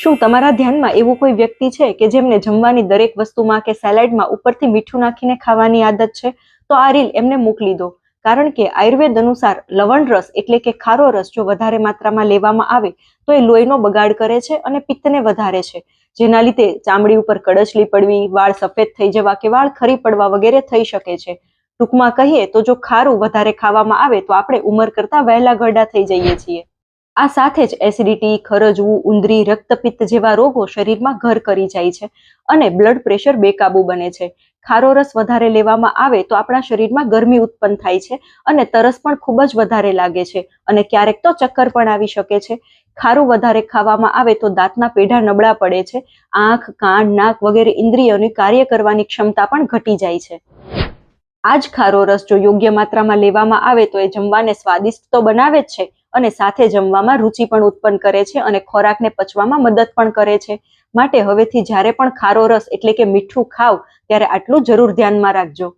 શું તમારા ધ્યાનમાં એવું કોઈ વ્યક્તિ છે કે જેમને જમવાની દરેક વસ્તુમાં કે સેલેડમાં ઉપરથી મીઠું નાખીને ખાવાની આદત છે? તો આ રીલ એમને મોકલી દો. કારણ કે આયુર્વેદ અનુસાર લવણ રસ એટલે કે ખારો રસ જો વધારે માત્રામાં લેવામાં આવે, તો એ લોહીનો બગાડ કરે છે અને પિત્તને વધારે છે. જેના લીધે ચામડી ઉપર કડછલી પડવી, વાળ સફેદ થઈ જવા કે વાળ ખરી પડવા વગેરે થઈ શકે છે. ટૂંકમાં કહીએ તો જો ખારું વધારે ખાવામાં આવે, તો આપણે ઉંમર કરતા વહેલા ગરડા થઈ જઈએ છીએ. આ સાથે જ એસિડિટી ખરજવું ઉંદરી, રક્તપિત્ત જેવા રોગો શરીરમાં ઘર કરી જાય છે અને બ્લડ પ્રેશર બેકાબુ બને છે. ખારો રસ વધારે લેવામાં આવે તો આપણા શરીરમાં ગરમી ઉત્પન્ન થાય છે અને તરસ પણ ખૂબ જ વધારે લાગે છે અને ક્યારેક તો ચક્કર પણ આવી શકે છે. ખારું વધારે ખાવામાં આવે તો દાંતના પેઢા નબળા પડે છે, આંખ, કાન, નાક વગેરે ઇન્દ્રિયોની કાર્ય કરવાની ક્ષમતા પણ ઘટી જાય છે. આ જ ખારો રસ જો યોગ્ય માત્રામાં લેવામાં આવે તો એ જમવાને સ્વાદિષ્ટ તો બનાવે જ છે અને સાથે જમવામાં રુચિ પણ ઉત્પન્ન કરે છે અને ખોરાકને પચવામાં મદદ પણ કરે છે. માટે હવેથી જ્યારે પણ ખારો રસ એટલે કે મીઠું ખાવ, ત્યારે આટલું જરૂર ધ્યાનમાં રાખજો.